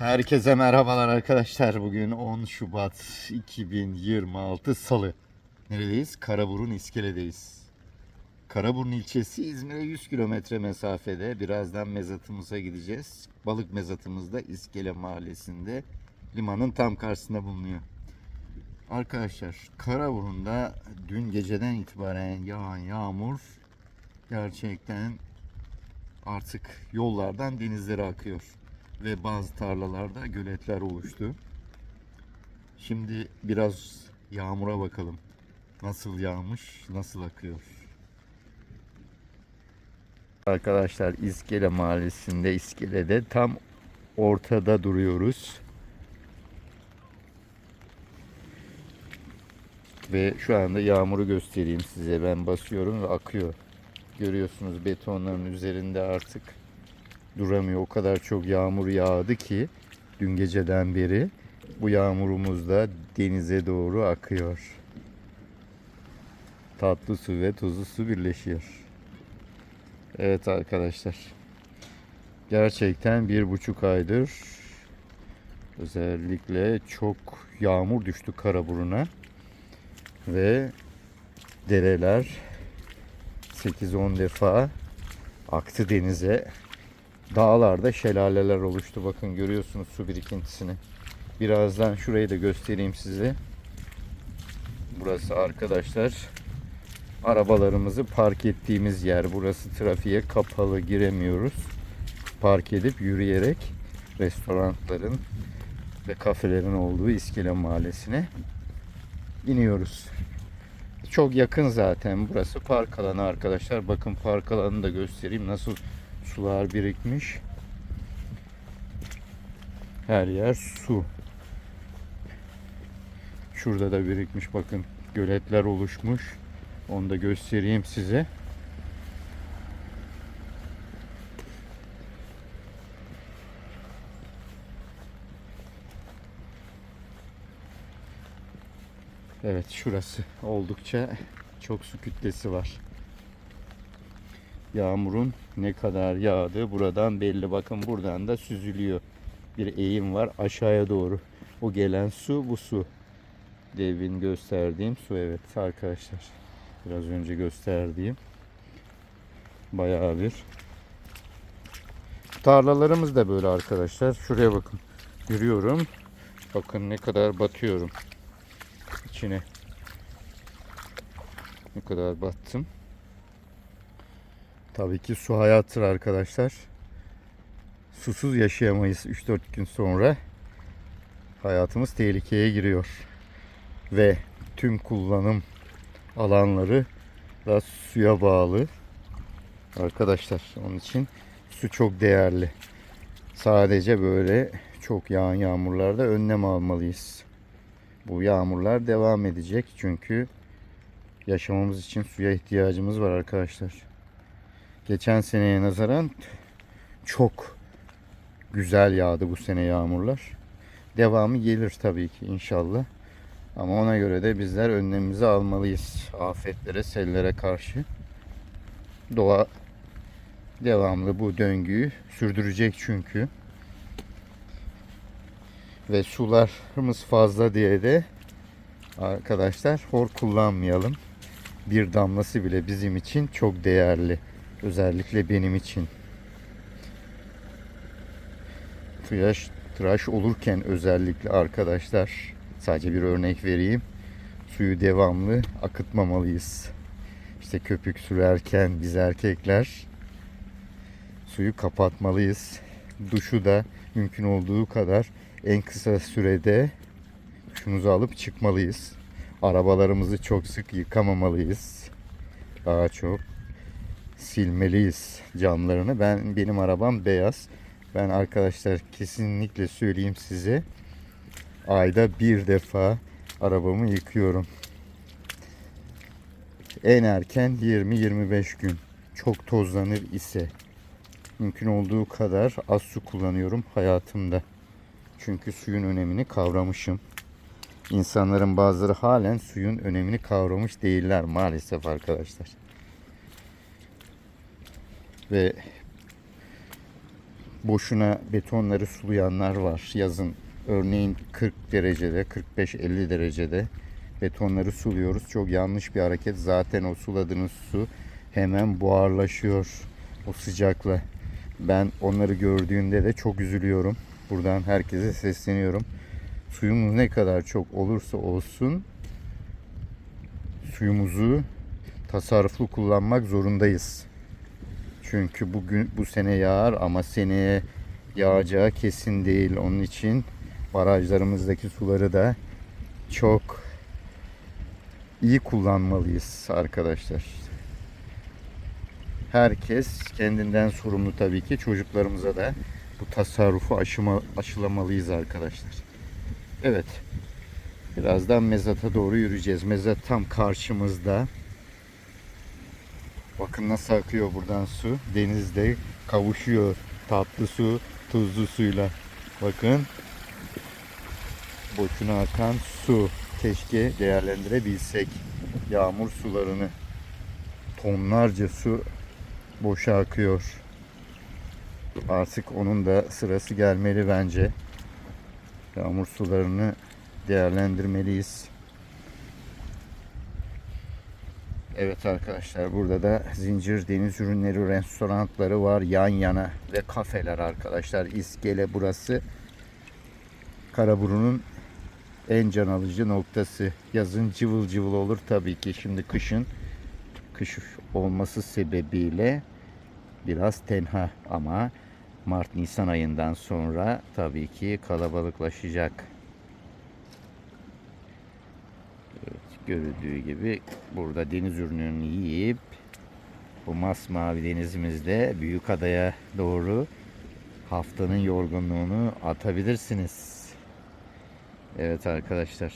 Herkese merhabalar arkadaşlar. Bugün 10 Şubat 2026 Salı. Neredeyiz? Karaburun İskele'deyiz. Karaburun ilçesi İzmir'e 100 kilometre mesafede. Birazdan mezatımıza gideceğiz. Balık mezatımız da İskele mahallesinde. Limanın tam karşısında bulunuyor. Arkadaşlar Karaburun'da dün geceden itibaren yağan yağmur gerçekten artık yollardan denizlere akıyor ve bazı tarlalarda göletler oluştu. Şimdi biraz yağmura bakalım. Nasıl yağmış, nasıl akıyor. Arkadaşlar İskele Mahallesi'nde İskele'de tam ortada duruyoruz. Ve şu anda yağmuru göstereyim size. Ben basıyorum ve akıyor. Görüyorsunuz betonların üzerinde artık duramıyor. O kadar çok yağmur yağdı ki dün geceden beri bu yağmurumuz da denize doğru akıyor. Tatlı su ve tuzlu su birleşiyor. Evet arkadaşlar. Gerçekten bir buçuk aydır özellikle çok yağmur düştü Karaburun'a ve dereler 8-10 defa aktı denize dağlarda şelaleler oluştu. Bakın görüyorsunuz su birikintisini. Birazdan şurayı da göstereyim size. Burası arkadaşlar arabalarımızı park ettiğimiz yer. Burası trafiğe kapalı giremiyoruz. Park edip yürüyerek restoranların ve kafelerin olduğu İskele Mahallesi'ne iniyoruz. Çok yakın zaten burası park alanı arkadaşlar. Bakın park alanını da göstereyim. Nasıl sular birikmiş. Her yer su. Şurada da birikmiş bakın göletler oluşmuş. Onu da göstereyim size. Evet şurası oldukça çok su kütlesi var. Yağmurun ne kadar yağdığı buradan belli. Bakın buradan da süzülüyor. Bir eğim var aşağıya doğru. O gelen su bu su. Devin gösterdiğim su evet arkadaşlar. Biraz önce gösterdiğim. Bayağı bir. Tarlalarımız da böyle arkadaşlar. Şuraya bakın. Görüyorum. Bakın ne kadar batıyorum. içine. Ne kadar battım. Tabii ki su hayattır arkadaşlar. Susuz yaşayamayız 3-4 gün sonra. Hayatımız tehlikeye giriyor. Ve tüm kullanım alanları da suya bağlı. Arkadaşlar onun için su çok değerli. Sadece böyle çok yağan yağmurlarda önlem almalıyız. Bu yağmurlar devam edecek çünkü yaşamamız için suya ihtiyacımız var arkadaşlar geçen seneye nazaran çok güzel yağdı bu sene yağmurlar. Devamı gelir tabii ki inşallah. Ama ona göre de bizler önlemimizi almalıyız. Afetlere, sellere karşı. Doğa devamlı bu döngüyü sürdürecek çünkü. Ve sularımız fazla diye de arkadaşlar hor kullanmayalım. Bir damlası bile bizim için çok değerli. Özellikle benim için. Tıraş, tıraş olurken özellikle arkadaşlar sadece bir örnek vereyim. Suyu devamlı akıtmamalıyız. İşte köpük sürerken biz erkekler suyu kapatmalıyız. Duşu da mümkün olduğu kadar en kısa sürede duşumuzu alıp çıkmalıyız. Arabalarımızı çok sık yıkamamalıyız. Daha çok silmeliyiz camlarını. Ben benim arabam beyaz. Ben arkadaşlar kesinlikle söyleyeyim size. Ayda bir defa arabamı yıkıyorum. En erken 20-25 gün. Çok tozlanır ise mümkün olduğu kadar az su kullanıyorum hayatımda. Çünkü suyun önemini kavramışım. İnsanların bazıları halen suyun önemini kavramış değiller maalesef arkadaşlar. Ve boşuna betonları sulayanlar var yazın. Örneğin 40 derecede, 45-50 derecede betonları suluyoruz. Çok yanlış bir hareket. Zaten o suladığınız su hemen buharlaşıyor o sıcakla. Ben onları gördüğümde de çok üzülüyorum. Buradan herkese sesleniyorum. Suyumuz ne kadar çok olursa olsun suyumuzu tasarruflu kullanmak zorundayız. Çünkü bugün bu sene yağar ama seneye yağacağı kesin değil. Onun için barajlarımızdaki suları da çok iyi kullanmalıyız arkadaşlar. Herkes kendinden sorumlu tabii ki. Çocuklarımıza da bu tasarrufu aşıma, aşılamalıyız arkadaşlar. Evet. Birazdan mezata doğru yürüyeceğiz. Mezat tam karşımızda. Bakın nasıl akıyor buradan su. Denizde kavuşuyor. Tatlı su, tuzlu suyla. Bakın. Boşuna akan su. Keşke değerlendirebilsek yağmur sularını. Tonlarca su boşa akıyor. Artık onun da sırası gelmeli bence. Yağmur sularını değerlendirmeliyiz. Evet arkadaşlar burada da zincir deniz ürünleri restoranları var yan yana ve kafeler arkadaşlar. İskele burası. Karaburun'un en can alıcı noktası. Yazın cıvıl cıvıl olur tabii ki. Şimdi kışın kış olması sebebiyle biraz tenha ama Mart Nisan ayından sonra tabii ki kalabalıklaşacak. Görüldüğü gibi burada deniz ürünlerini yiyip bu masmavi denizimizde Büyükada'ya doğru haftanın yorgunluğunu atabilirsiniz. Evet arkadaşlar.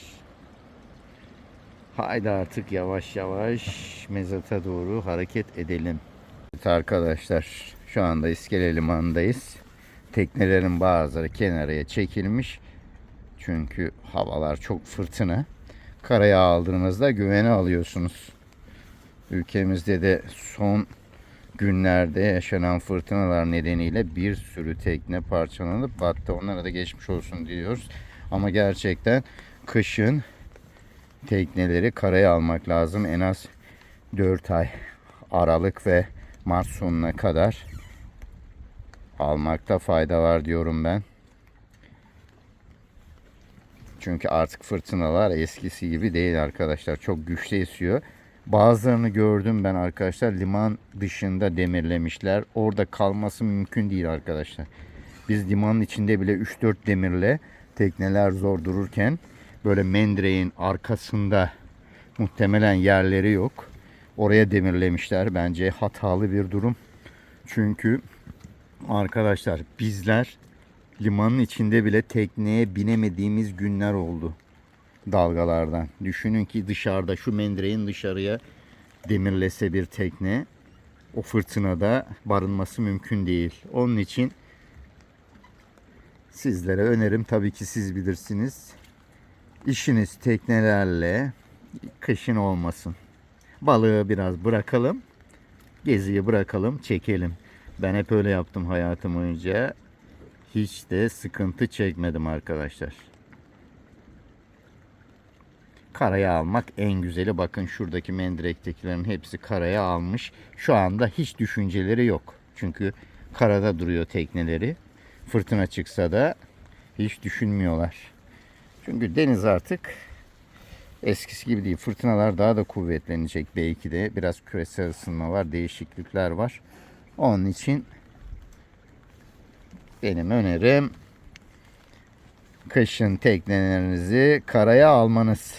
Haydi artık yavaş yavaş mezata doğru hareket edelim. Evet arkadaşlar şu anda İskele Limanı'ndayız. Teknelerin bazıları kenaraya çekilmiş. Çünkü havalar çok fırtına. Karaya aldığınızda güvene alıyorsunuz. Ülkemizde de son günlerde yaşanan fırtınalar nedeniyle bir sürü tekne parçalanıp battı. Onlara da geçmiş olsun diyoruz. Ama gerçekten kışın tekneleri karaya almak lazım. En az 4 ay Aralık ve Mart sonuna kadar almakta fayda var diyorum ben. Çünkü artık fırtınalar eskisi gibi değil arkadaşlar. Çok güçlü esiyor. Bazılarını gördüm ben arkadaşlar. Liman dışında demirlemişler. Orada kalması mümkün değil arkadaşlar. Biz limanın içinde bile 3-4 demirle tekneler zor dururken böyle mendireğin arkasında muhtemelen yerleri yok. Oraya demirlemişler. Bence hatalı bir durum. Çünkü arkadaşlar bizler limanın içinde bile tekneye binemediğimiz günler oldu dalgalardan. Düşünün ki dışarıda şu mendireğin dışarıya demirlese bir tekne o fırtınada barınması mümkün değil. Onun için sizlere önerim tabii ki siz bilirsiniz. İşiniz teknelerle kışın olmasın. Balığı biraz bırakalım. Geziyi bırakalım, çekelim. Ben hep öyle yaptım hayatım boyunca. Hiç de sıkıntı çekmedim arkadaşlar. Karaya almak en güzeli. Bakın şuradaki mendirektekilerin hepsi karaya almış. Şu anda hiç düşünceleri yok. Çünkü karada duruyor tekneleri. Fırtına çıksa da hiç düşünmüyorlar. Çünkü deniz artık eskisi gibi değil. Fırtınalar daha da kuvvetlenecek belki de. Biraz küresel ısınma var, değişiklikler var. Onun için benim önerim kışın teknelerinizi karaya almanız.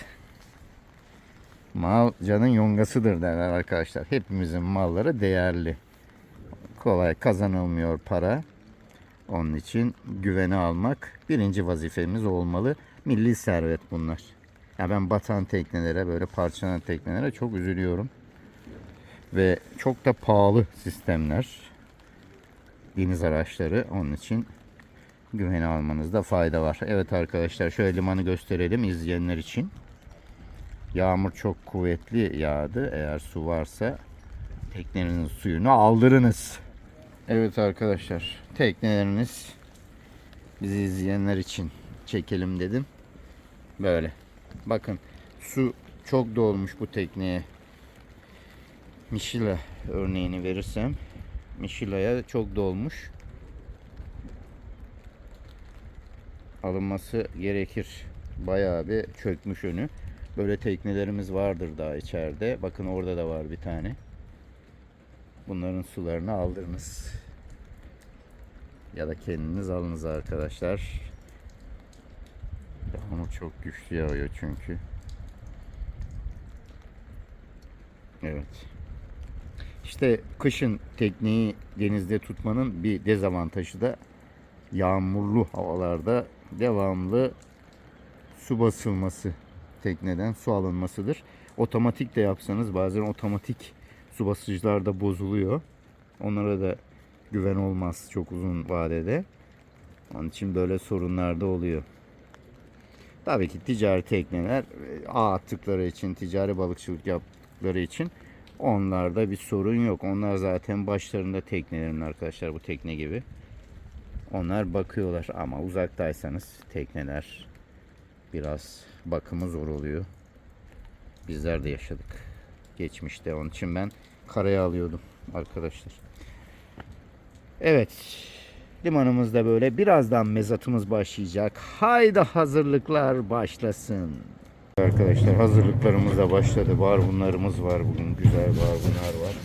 Mal canın yongasıdır derler arkadaşlar. Hepimizin malları değerli. Kolay kazanılmıyor para. Onun için güvene almak birinci vazifemiz olmalı. Milli servet bunlar. Ya ben batan teknelere böyle parçalanan teknelere çok üzülüyorum. Ve çok da pahalı sistemler. Deniz araçları. Onun için güvene almanızda fayda var. Evet arkadaşlar şöyle limanı gösterelim izleyenler için. Yağmur çok kuvvetli yağdı. Eğer su varsa teknenin suyunu aldırınız. Evet arkadaşlar tekneleriniz bizi izleyenler için çekelim dedim. Böyle. Bakın su çok dolmuş bu tekneye. Mişila örneğini verirsem Mişila'ya çok dolmuş. Alınması gerekir. Bayağı bir çökmüş önü. Böyle teknelerimiz vardır daha içeride. Bakın orada da var bir tane. Bunların sularını aldırınız. Ya da kendiniz alınız arkadaşlar. Yağmur çok güçlü yağıyor çünkü. Evet. İşte kışın tekneyi denizde tutmanın bir dezavantajı da yağmurlu havalarda devamlı su basılması tekneden su alınmasıdır. Otomatik de yapsanız bazen otomatik su basıcılar da bozuluyor. Onlara da güven olmaz çok uzun vadede. Onun için böyle sorunlar da oluyor. Tabii ki ticari tekneler e, ağ attıkları için, ticari balıkçılık yaptıkları için onlarda bir sorun yok. Onlar zaten başlarında teknelerin arkadaşlar bu tekne gibi. Onlar bakıyorlar ama uzaktaysanız tekneler biraz bakımı zor oluyor. Bizler de yaşadık geçmişte. Onun için ben karaya alıyordum arkadaşlar. Evet. Limanımızda böyle. Birazdan mezatımız başlayacak. Haydi hazırlıklar başlasın. Arkadaşlar hazırlıklarımız da başladı. Barbunlarımız var bugün. Güzel barbunlar var.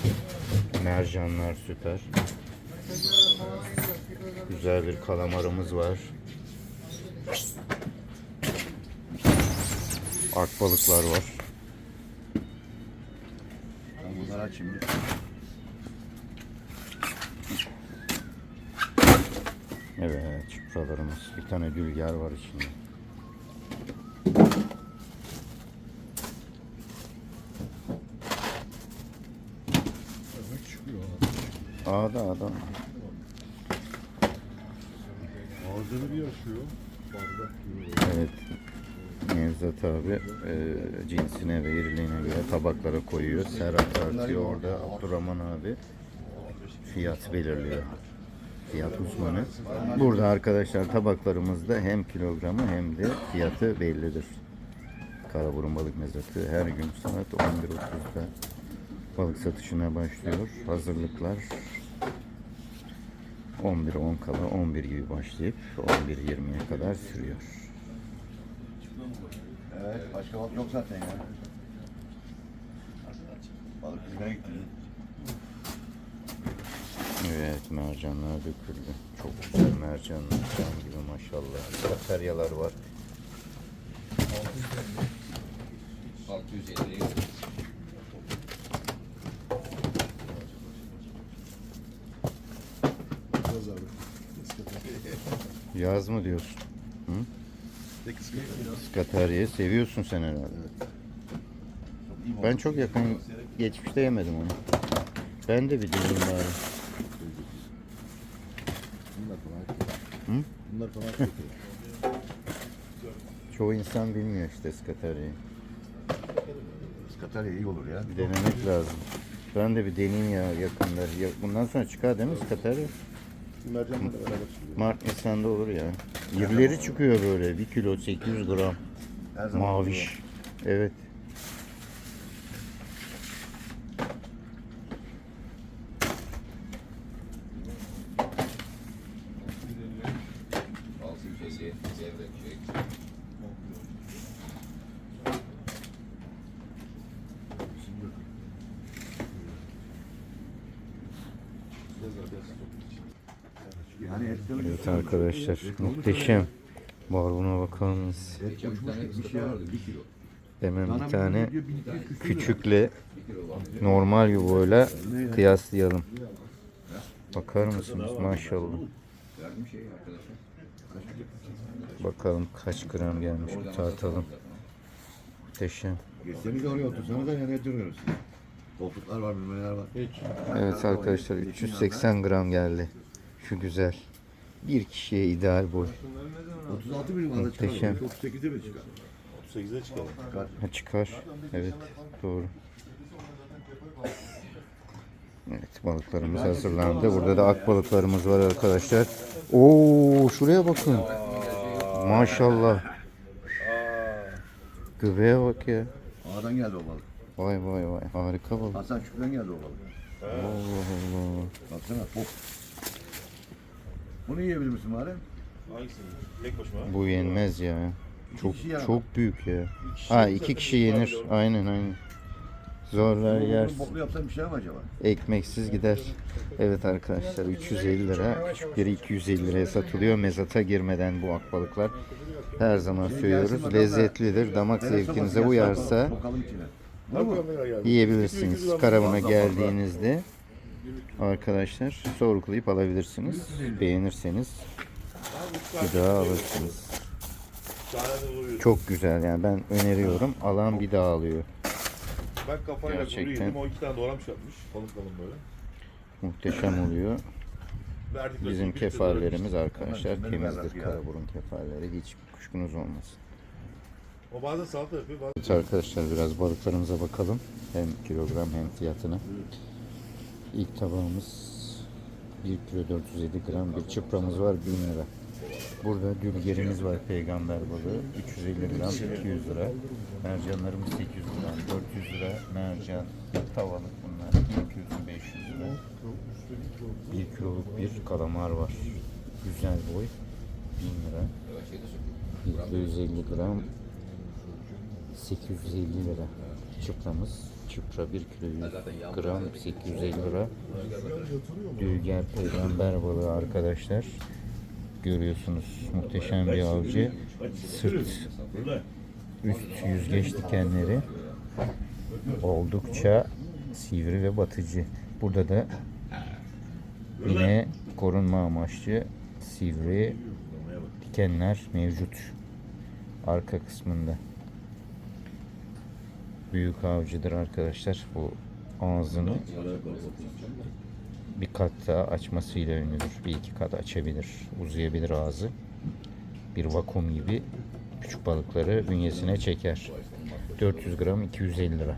Mercanlar süper. Güzel bir kalamarımız var. Akbalıklar var. Ben bunları aç şimdi. Evet, çupralarımız. Bir tane gülger var içinde. Evet çıkıyor. Ağda adam. Ağzını bir yaşıyor. Bardak gibi. Evet. Nevzat abi e, cinsine ve iriliğine göre tabaklara koyuyor. Serhat artıyor orada. Abdurrahman abi fiyat belirliyor. Fiyat uzmanı. Burada arkadaşlar tabaklarımızda hem kilogramı hem de fiyatı bellidir. Karaburun balık mezatı her gün saat 11.30'da balık satışına başlıyor. Hazırlıklar 11'e 10 kala 11 gibi başlayıp 11.20'ye kadar sürüyor. Evet, başka balık yok zaten ya. Balık yüzmeye gitti. Evet, mercanlar döküldü. Çok güzel mercanlar, can gibi maşallah. Bataryalar var. 650. 650. Yaz mı diyorsun? Biraz. Skaterya'yı seviyorsun sen herhalde. Ben çok yakın geçmişte yemedim onu. Ben de bir dilim bari. Bunlar falan. Hı? Bunlar falan. Çoğu insan bilmiyor işte skateryayı. Skatarya iyi olur ya. Denemek lazım. Ben de bir deneyeyim ya yakında. Ya- Bundan sonra çıkar değil mi skaterya? Mercanla beraber çıkıyor. Mart Nisan'da olur ya. İrileri çıkıyor böyle. 1 kilo 800 gram. Her zaman Maviş. Evet. Arkadaşlar muhteşem. Barbuna bakar mısınız? Hemen bir tane bunu diyor, 1200 küsür lira. küçükle normal yuvoyla kıyaslayalım. Bakar mısınız maşallah. Bakalım kaç gram gelmiş bir tartalım. Muhteşem. Geçseniz oraya otursanız da et duruyoruz. Koltuklar var, bilmeler var. Evet arkadaşlar 380 gram geldi. Şu güzel. Bir kişiye ideal boy. 36 bin lirada çıkar. Muhteşem. 38'de mi çıkar? 38'e çıkalım. Çıkar. Ha, çıkar. Evet doğru. Evet balıklarımız hazırlandı. Burada da ak balıklarımız var arkadaşlar. Oo şuraya bakın. Maşallah. Göbeğe bak ya. Ağdan geldi o balık. Vay vay vay harika balık. Hasan Şükrü'den geldi o balık. Allah Allah. Baksana pop. Bunu yiyebilir misin bari? Hangisini? Tek başıma. Bu yenmez ya. Çok kişi yer çok büyük ya. Ha iki kişi yenir. Aynen aynen. Zorlar yer. Boklu yapsan bir şey mi acaba? Ekmeksiz gider. Evet arkadaşlar 350 lira. Biri 250 liraya satılıyor. Mezata girmeden bu akbalıklar. Her zaman söylüyoruz. Lezzetlidir. Damak zevkinize uyarsa Sokalım içine. Var mı? yiyebilirsiniz. Karavana geldiğinizde arkadaşlar sorgulayıp alabilirsiniz. Beğenirseniz bir daha alırsınız. Çok güzel yani ben öneriyorum. Alan bir daha alıyor. Ben kafayla Gerçekten. O iki tane doğramış yapmış. Kalın kalın böyle. Muhteşem oluyor. Bizim kefallerimiz arkadaşlar temizdir. Karaburun kefalleri hiç kuşkunuz olmasın. O bazen salata yapıyor. Bazen... Evet arkadaşlar biraz balıklarımıza bakalım. Hem kilogram hem fiyatına. İlk tabağımız 1 kilo 450 gram bir çıpramız var 1000 lira. Burada dülgerimiz var peygamber balığı 350 gram 200 lira. Mercanlarımız 800 gram 400 lira. Mercan tavalık bunlar 200 500 lira. 1 kiloluk bir kalamar var. Güzel boy 1000 lira. 250 gram 850 lira çıpramız. Çıpra 1 kilo 100 gram 850 lira. Dülger peygamber balığı arkadaşlar. Görüyorsunuz muhteşem bir avcı. Sırt üst yüzgeç dikenleri oldukça sivri ve batıcı. Burada da yine korunma amaçlı sivri dikenler mevcut arka kısmında. Büyük avcıdır arkadaşlar. Bu ağzını bir kat daha açmasıyla ünlüdür. Bir iki kat açabilir, uzayabilir ağzı. Bir vakum gibi küçük balıkları bünyesine çeker. 400 gram 250 lira.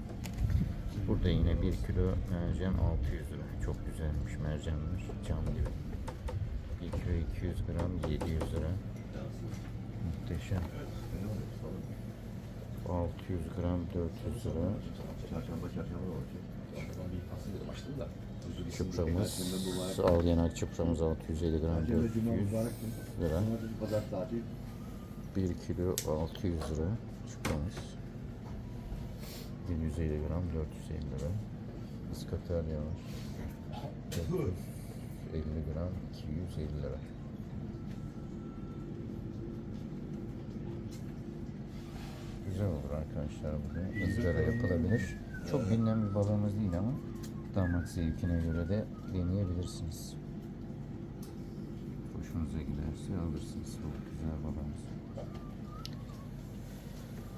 Burada yine 1 kilo mercan 600 lira. Çok güzelmiş mercanlar. Cam gibi. 1 kilo 200 gram 700 lira. Muhteşem. 600 gram 400 lira. Çarşamba çarşamba da. Çıpramız, al yanak çıpramız 650 gram Perşembe, Cuma 400 mübarek gün. lira. Cumartesi, pazar tatil. 1 kilo 600 lira çıpramız. 1150 gram 450 lira. Iskatarya var. 450 gram 250 lira. Güzel olur arkadaşlar burada. ızgara yapılabilir. Çok bilinen bir balığımız değil ama damak zevkine göre de deneyebilirsiniz. Hoşunuza giderse alırsınız. Çok güzel balığımız.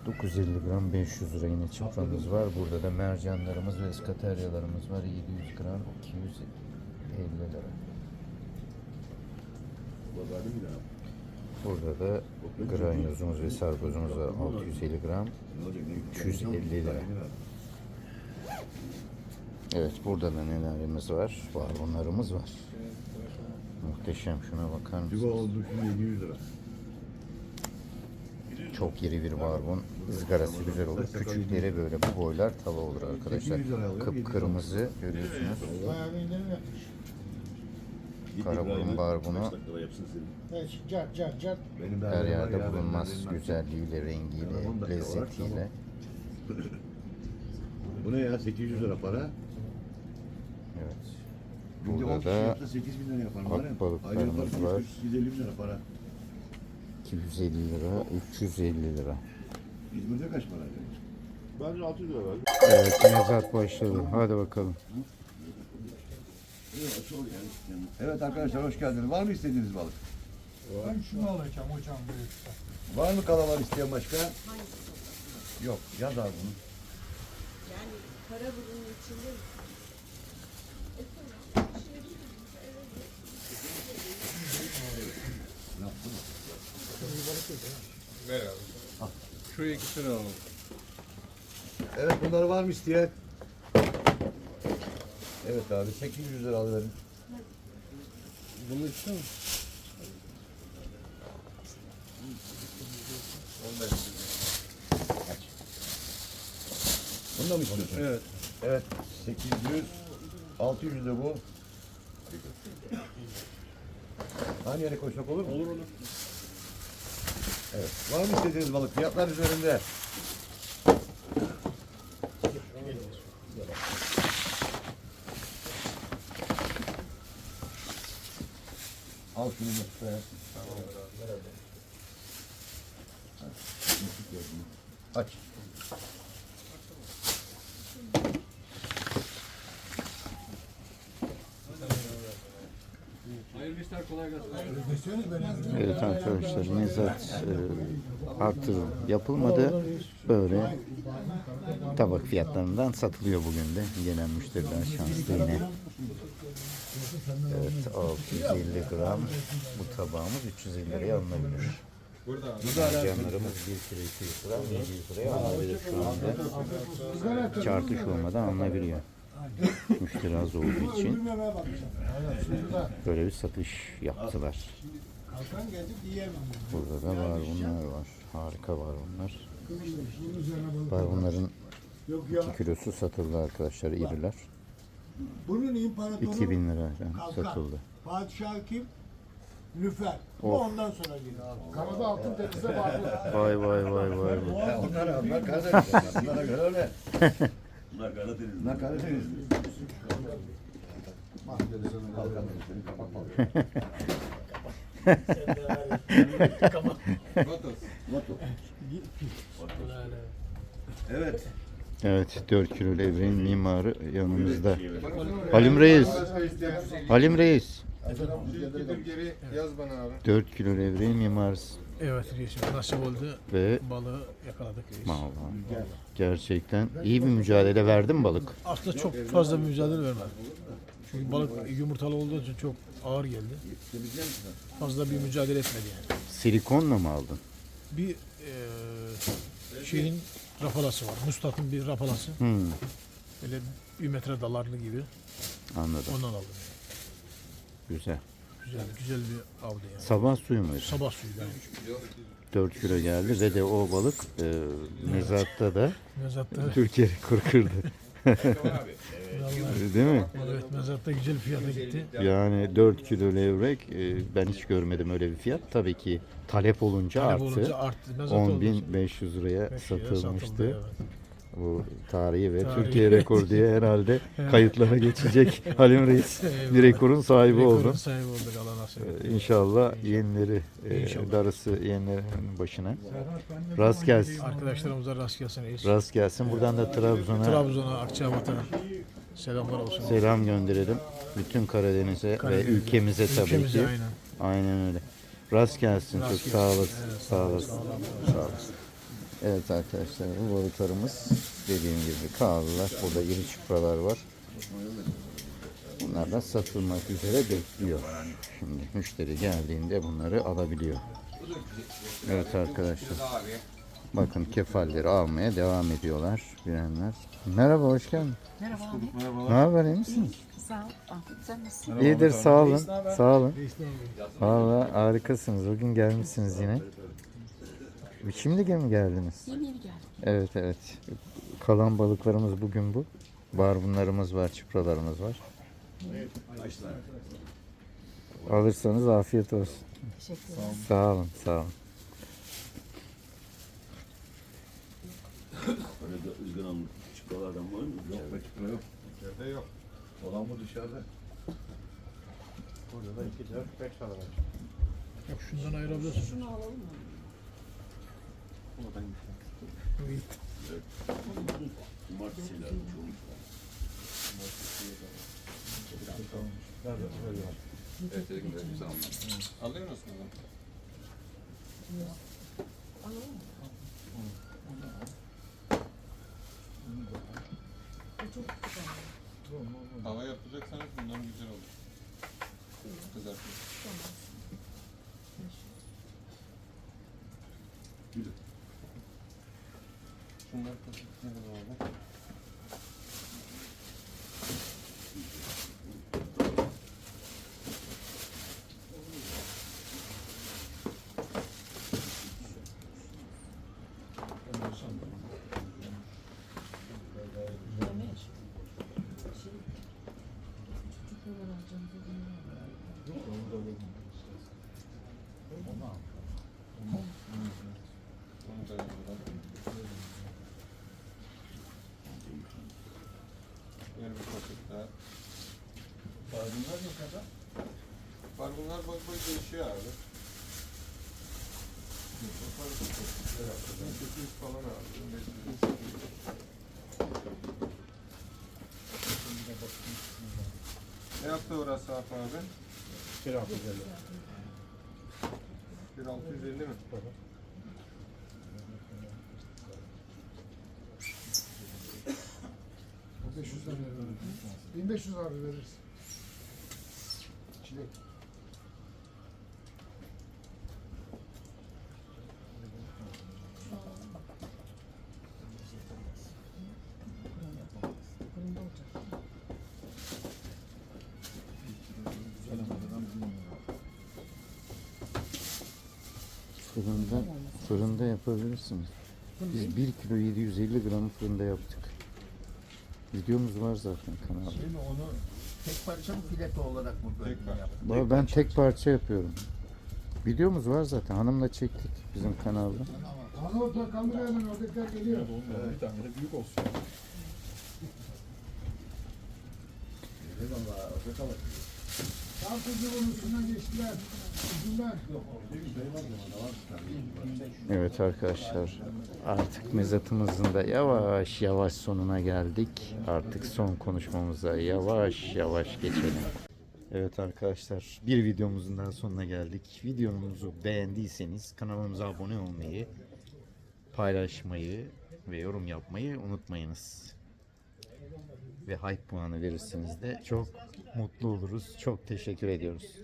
950 gram 500 lira yine çıpramız var. Burada da mercanlarımız ve iskateryalarımız var. 700 gram 250 lira. Burada da granyozumuz ve sargozumuz var. 650 gram Ne olacak? Ne 350 lira. Evet burada da nelerimiz var? Barbunlarımız var. Muhteşem şuna bakar mısınız? oldu şimdi 700 lira. Çok iri bir barbun. ızgarası güzel olur. Küçükleri böyle bu boylar tava olur arkadaşlar. 800 lira alıyor, Kıpkırmızı görüyorsunuz. Karaburun barbunu Evet, car car car. Her yerde bulunmaz. Güzelliğiyle, rengiyle, lezzetiyle. Bu ne ya 800 lira para. Evet. Günde 10 Burada kişi da yapsa 8 bin lira yapar. ak Var ya, balıklarımız aylık var. 250 bin lira para. 250 lira, 350 lira. İzmir'de kaç para? acaba? Bence 600 lira verdi. Evet, mezat başladı. Hadi bakalım. Evet arkadaşlar hoş geldiniz. Var mı istediğiniz balık? Ben şunu alacağım hocam. Var mı kalabalık isteyen başka? Yok. Yaz abi bunu. Yani para bunun içinde Evet bunları var mı isteyen? Evet abi 800 lira alıverin. Bunu istiyor musun? Bunu da mı istiyorsun? Evet. Evet 800 600 de bu. Hangi yere koysak olur mu? Olur olur. Evet. Var mı istediğiniz balık? Fiyatlar üzerinde. Al şunu da. Aç. Evet arkadaşlar mezat e, artırım yapılmadı. Böyle tabak fiyatlarından satılıyor bugün de. Gelen müşteriler şanslı yine. Evet 650 gram bu tabağımız 350 liraya alınabilir. Canlarımız 1 kilo 200 gram 700 liraya alınabilir şu anda. Çarpış olmadan alınabiliyor. Müşteri az olduğu için böyle bir satış yaptılar. Burada da var bunlar var. Harika var bunlar. Var bunların Yok ya. 2 kilosu satıldı arkadaşlar iriler. Bunun imparatoru 2000 liraya kalkan. satıldı. Padişahı kim? Lüfer. Bu Of. ondan sonra geliyor. Kanada altın denize bağlı. Vay vay vay vay. vay. Ya onlar, onlar Karadeniz. Göre öyle. Bunlar Karadeniz. Bunlar Karadeniz. Evet. Evet 4 kilo levreğin mimarı yanımızda. Halim Reis. Halim Reis. Geri yaz bana abi. 4 kilo levreğin mimarısı. Evet reisim nasip oldu. Ve Balığı yakaladık reis. vallahi gerçekten iyi bir mücadele verdi mi balık? Aslında çok fazla bir mücadele vermedi. Çünkü balık yumurtalı olduğu için çok ağır geldi. Fazla bir mücadele etmedi yani. Silikonla mı aldın? Bir eee, şeyin rapalası var. Mustat'ın bir rapalası. Hmm, Böyle bir metre dalarlı gibi. anladım. Ondan aldım. Güzel. Güzel, güzel bir avdı yani. Sabah suyu muydu? Sabah suyu yani. 4 kilo geldi ve de o balık e, mezatta da Mezatta, Türkiye rekoru kırdı. Değil mi? evet mezatta güzel fiyata gitti. Yani 4 kilo levrek e, ben hiç görmedim öyle bir fiyat. Tabii ki talep olunca Talep arttı. olunca arttı. Olduğu için 10.500 liraya beş liraya satılmıştı. satıldı, evet. Bu tarihi ve Tarihi. Türkiye rekoru diye herhalde kayıtlara geçecek Halim Reis bir rekorun sahibi Rekorun oldu. sahibi olduk Allah nasip. Ee, İnşallah yenileri, e, İnşallah. darısı yenilerin başına. Rast gelsin. Arkadaşlarımıza rast gelsin reis. Rast gelsin. Buradan da Trabzon'a Trabzon'a, Akçabat'a selamlar olsun. selam gönderelim. Bütün Karadeniz'e Karadeniz. ve ülkemize tabii Ülkemize ki. aynen. Aynen öyle. Rast gelsin. Rast Çok gelsin. sağ olasın. Evet, sağ olasın. Sağ olasın. Evet arkadaşlar bu balıklarımız dediğim gibi kahveler. Burada iri çupralar var. Bunlar da satılmak üzere bekliyor. Şimdi müşteri geldiğinde bunları alabiliyor. Evet arkadaşlar. Bakın kefalleri almaya devam ediyorlar bilenler. Merhaba hoş geldin. Merhaba abi. Ne haber iyi misiniz? Sağ ol. Ah, Sen nasılsın? İyidir sağ olun. Sağ olun. Valla harikasınız. Bugün gelmişsiniz yine. Şimdi mi geldiniz? Yeni yeni geldim. Evet evet. Kalan balıklarımız bugün bu. Barbunlarımız var, çıpralarımız var. Alırsanız afiyet olsun. Teşekkür ederim. Sağ olun, sağ olun. Öyle de ızgınam çıkalardan var mı? Yok be çıkma yok. İçeride yok. Olan mı dışarıda? Burada da 2, 4, 5 tane var. Yok şundan ayırabiliyorsun. Şunu alalım mı? Lazım. çoğunluk. Evet dedim de güzel bundan güzel olur. Kızartın. Şunları kasıp orada. Bunlar bak bak değişiyor abi. 800 falan abi. 500. Ne yaptı orası Sarp abi? 1650. 1650 mi? O 500 lira verir. 1500 abi veririz. Çilek. Yapabilirsiniz. Biz 1 kilo 750 gram fırında yaptık. Videomuz var zaten kanalda. Şimdi onu tek parça mı fileto olarak mı böyle Tek parça. yaptın? Baba ben tek parça yapıyorum. Videomuz var zaten. Hanımla çektik bizim kanalda. Ana orta kaldır hemen oradakiler geliyor. Bir tane de büyük olsun. Eyvallah. Hoşça kalın. Tam kızı bunun üstünden geçtiler. Ucundan. Evet arkadaşlar artık mezatımızın da yavaş yavaş sonuna geldik. Artık son konuşmamıza yavaş yavaş geçelim. Evet arkadaşlar bir videomuzun daha sonuna geldik. Videomuzu beğendiyseniz kanalımıza abone olmayı, paylaşmayı ve yorum yapmayı unutmayınız. Ve hype puanı verirseniz de çok mutlu oluruz. Çok teşekkür ediyoruz.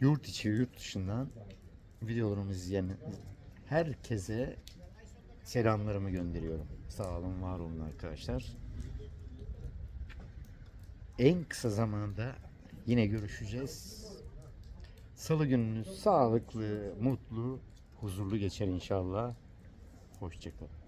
Yurt içi yurt dışından videolarımı izleyen herkese selamlarımı gönderiyorum. Sağ olun, var olun arkadaşlar. En kısa zamanda yine görüşeceğiz. Salı gününüz sağlıklı, mutlu, huzurlu geçer inşallah. Hoşçakalın.